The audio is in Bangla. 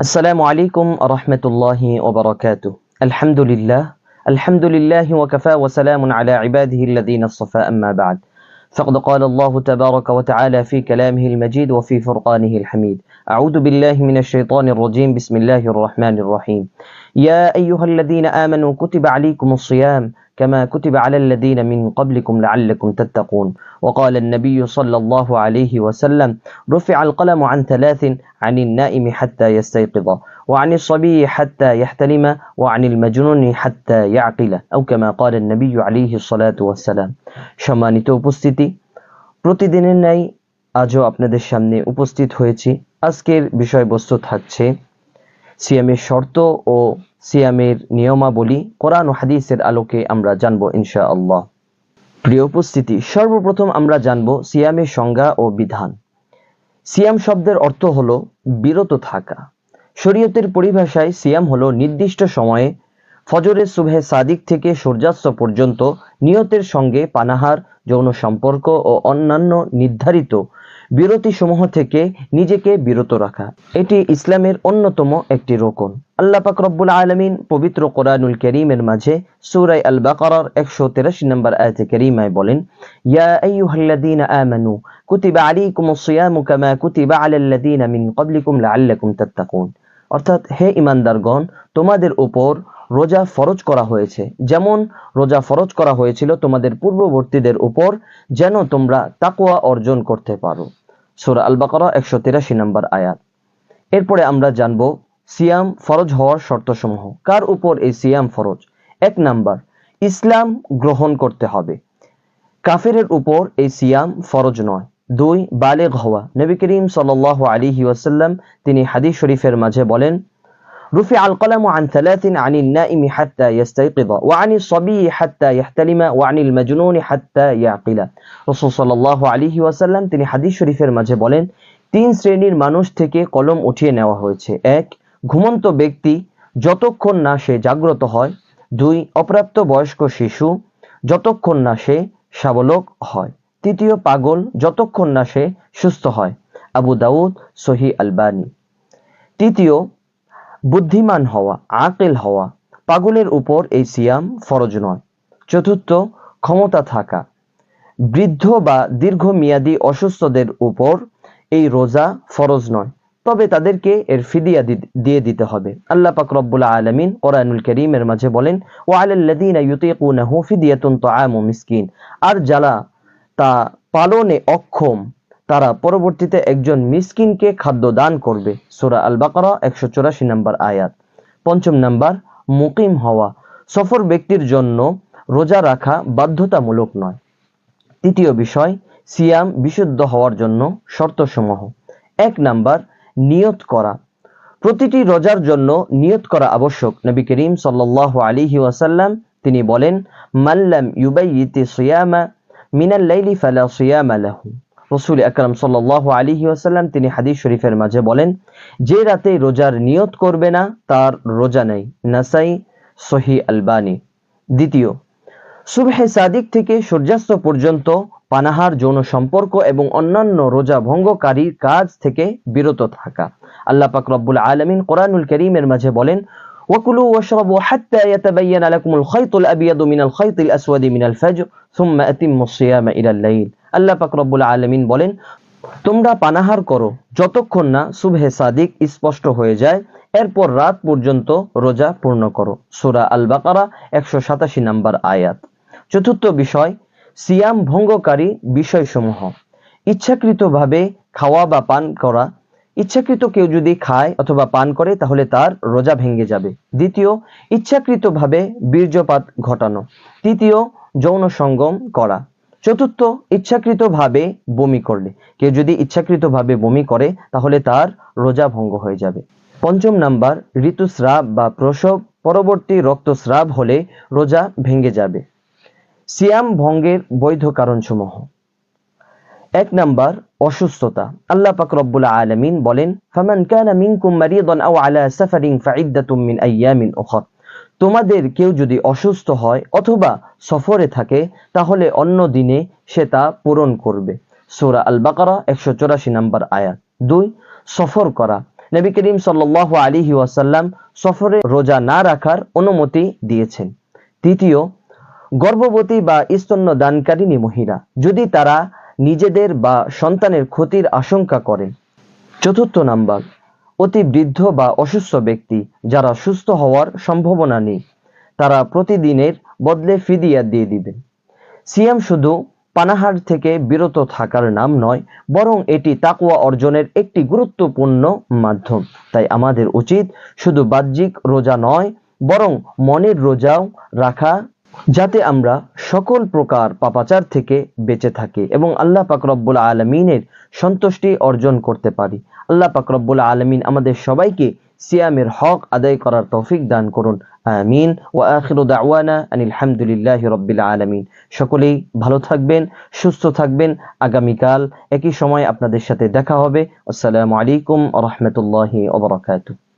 السلام عليكم ورحمة الله وبركاته. الحمد لله الحمد لله وكفى وسلام على عباده الذين اصطفى أما بعد. فقد قال الله تبارك وتعالى في كلامه المجيد وفي فرقانه الحميد. أعوذ بالله من الشيطان الرجيم. بسم الله الرحمن الرحيم. يا أيها الذين آمنوا كتب عليكم الصيام. كما كتب على الذين من قبلكم لعلكم تتقون وقال النبي صلى الله عليه وسلم رفع القلم عن ثلاث عن النائم حتى يستيقظ وعن الصبي حتى يحتلم وعن المجنون حتى يعقل أو كما قال النبي عليه الصلاة والسلام সম্মানিত উপস্থিতি প্রতিদিনের ন্যায় আজও আপনাদের সামনে উপস্থিত হয়েছি আজকের বিষয়বস্তু থাকছে সিয়ামের শর্ত ও সিয়ামের নিয়মাবলী কোরআন ও হাদিসের আলোকে আমরা জানব ইনশাআল্লাহ। প্রিয় উপস্থিতি, সর্বপ্রথম আমরা জানব সিয়ামের সংজ্ঞা ও বিধান। সিয়াম শব্দের অর্থ হলো বিরত থাকা। শরীয়তের পরিভাষায় সিয়াম হলো নির্দিষ্ট সময়ে ফজরের সুবহে সাদিক থেকে সূর্যাস্ত পর্যন্ত নিয়তের সঙ্গে পানাহার, যৌন সম্পর্ক ও অন্যান্য নির্ধারিত বিরতিসমূহ থেকে নিজেকে বিরত রাখা। এটি ইসলামের অন্যতম একটি রোকন। আল্লাহ পাক রব্বুল আলমিন পবিত্র কোরআনুল করিমের মাঝে সুরাই আল বাকারার একশো তেরাশি নম্বর আয়তে করিমায় বলেন, ইয়া আইয়ুহাল্লাযীনা আমানু, কুতিবা আলাইকুমুস সিয়ামু কামা কুতিবা আলাল্লাযীনা মিন ক্বাবলিকুম লাআল্লাকুম তাত্তাকুন। অর্থাৎ হে ইমানদারগণ তোমাদের উপর রোজা ফরজ করা হয়েছে। যেমন রোজা ফরজ করা হয়েছিল তোমাদের পূর্ববর্তীদের উপর, যেন তোমরা তাকওয়া অর্জন করতে পারো। সূরা আল বাকরা একশো তিরাশি নম্বর আয়াত। এরপরে আমরা জানব সিয়াম ফরজ হওয়ার শর্তসমূহ। কার উপর এই সিয়াম ফরজ? এক নাম্বার, ইসলাম গ্রহণ করতে হবে। কাফের উপর এই সিয়াম ফরজ নয়। দুই, বালেগ হওয়া। নবী করিম সাল আলী ওয়াসাল্লাম তিনি হাদিস শরীফের মাঝে বলেন رفع القلم عن ثلاث عن النائم حتى يستيقظ وعن الصبي حتى يحتلم وعن المجنون حتى يعقل রসুল সাল্লাল্লাহু আলাইহি ওয়াসাল্লাম তিনি হাদিস শরীফের মাঝে বলেন তিন শ্রেণীর মানুষ থেকে কলম উঠিয়ে নেওয়া হয়েছে এক ঘুমন্ত ব্যক্তি যতক্ষণ না সে জাগ্রত হয় দুই অপ্রাপ্ত বয়স্ক শিশু যতক্ষণ না সে শাবলক হয় তৃতীয় পাগল যতক্ষণ না সে সুস্থ হয় আবু দাউদ সহি আলবানি তৃতীয় বুদ্ধিমান হওয়া, আকেল হওয়া, পাগলের উপর এই সিয়াম ফরজ নয়। চতুর্থ, ক্ষমতা থাকা। বৃদ্ধ বা দীর্ঘমেয়াদী অসুস্থদের উপর এই রোজা ফরজ নয়। তবে তাদেরকে এর ফিদিয়া দিয়ে দিতে হবে। আল্লাহ পাক রব্বুল আলামিন কোরআনুল করিমের মাঝে বলেন ও ইউতীকুনাহু ফিদিয়াতুন তাআমু মিসকিন। আর যারা তা পালনে অক্ষম তারা পরবর্তীতে একজন মিসকিনকে খাদ্য দান করবে। সূরা আল বাকারা একশো চুরাশি নম্বর আয়াত। পঞ্চম নাম্বার, মুকিম হওয়া। সফর ব্যক্তির জন্য রোজা রাখা বাধ্যতামূলক নয়। তৃতীয় বিষয়, সিয়াম বিশুদ্ধ হওয়ার জন্য শর্তসমূহ। এক নাম্বার, নিয়ত করা। প্রতিটি রোজার জন্য নিয়ত করা আবশ্যক। নবী করিম সাল্লাল্লাহু আলাইহি ওয়াসাল্লাম তিনি বলেন মাল্লাম ইউবাইয়িতি সিয়ামা মিনাল লাইলি ফালা সিয়ামা লাহু। রসুল আকরাম সাল্লাহ আলিহি ওয়াসাল্লাম তিনি হাদিস শরীফের মাঝে বলেন যে রাতে রোজার নিয়ত করবে না তার রোজা নেই নাসাই সহি আলবানি দ্বিতীয় সুবহে সাদিক থেকে সূর্যাস্ত পর্যন্ত পানাহার যৌন সম্পর্ক এবং অন্যান্য রোজা ভঙ্গকারীর কাজ থেকে বিরত থাকা আল্লাহ পাক রব্বুল আলমিন কোরআনুল করিমের মাঝে বলেন وكلوا واشربوا حتى يتبين لكم الخيط الأبيض من الخيط الأسود من الفجر ثم أتموا الصيام إلى الليل আল্লাহ পাক রব্বুল আলমিন বলেন, তোমরা পানাহার করো যতক্ষণ না সুবহে সাদিক স্পষ্ট হয়ে যায়, এরপর রাত পর্যন্ত রোজা পূর্ণ করো। সুরা আল বাকারা একশো সাতাশি নাম্বার আয়াত। চতুর্থ বিষয়, সিয়াম ভঙ্গকারী বিষয়সমূহ। ইচ্ছাকৃতভাবে খাওয়া বা পান করা। ইচ্ছাকৃত কেউ যদি খায় অথবা পান করে, তাহলে তার রোজা ভেঙে যাবে। দ্বিতীয়, ইচ্ছাকৃতভাবে বীর্যপাত ঘটানো। তৃতীয়, যৌন সঙ্গম করা। চতুর্থ ইচ্ছাকৃতভাবে বমি করলে। কেউ যদি ইচ্ছাকৃতভাবে বমি করে, তাহলে তার রোজা ভঙ্গ হয়ে যাবে। পঞ্চম নাম্বার, ঋতুস্রাব বা প্রসব, পরবর্তী রক্তস্রাব হলে রোজা ভেঙে যাবে। সিয়াম ভঙ্গের বৈধ কারণসমূহ। এক নাম্বার, অসুস্থতা। আল্লাহ পাক রব্বুল আলামিন বলেন, ফামান কানা মিনকুম মারিদান আও আলা সাফারিন ফাইদ্দাতুম মিন আইয়ামিন উখর। তোমাদের কেউ যদি অসুস্থ হয় অথবা সফরে থাকে, তাহলে অন্য দিনে সে তা পূরণ করবে। সূরা আল বাকারা একশো চৌরাশি নাম্বার আয়াত। দুই, সফর করা। নবী করিম সাল্লাহ আলিহি ওয়াসাল্লাম সফরে রোজা না রাখার অনুমতি দিয়েছেন। তৃতীয়, গর্ভবতী বা স্তন্য দানকারিণী মহিলা, যদি তারা নিজেদের বা সন্তানের ক্ষতির আশঙ্কা করেন চতুর্থ নাম্বার অতি বৃদ্ধ বা অসুস্থ ব্যক্তি যারা সুস্থ হওয়ার সম্ভাবনা নেই, তারা প্রতিদিনের বদলে ফিদিয়া দিয়ে দিবেন। সিয়াম শুধু পানাহার থেকে বিরত থাকার নাম নয়, বরং এটি তাকুয়া অর্জনের একটি গুরুত্বপূর্ণ মাধ্যম। তাই আমাদের উচিত শুধু বাহ্যিক রোজা নয়, বরং মনের রোজাও রাখা যাতে আমরা সকল প্রকার পাপাচার থেকে বেঁচে থাকি এবং আল্লাহ পাক রব্বুল আলমিনের সন্তুষ্টি অর্জন করতে পারি। আল্লাহ পাক রব্বুল আলমিন আমাদের সবাইকে সিয়ামের হক আদায় করার তৌফিক দান করুন। আমিন। ওয়া আখিরু দাওয়ানা আনিল হামদুলিল্লাহি রাব্বিল আলামিন। সকলেই ভালো থাকবেন, সুস্থ থাকবেন। আগামীকাল একই সময় আপনাদের সাথে দেখা হবে। আসসালামু আলাইকুম রাহমাতুল্লাহি ওয়া বারাকাতুহু।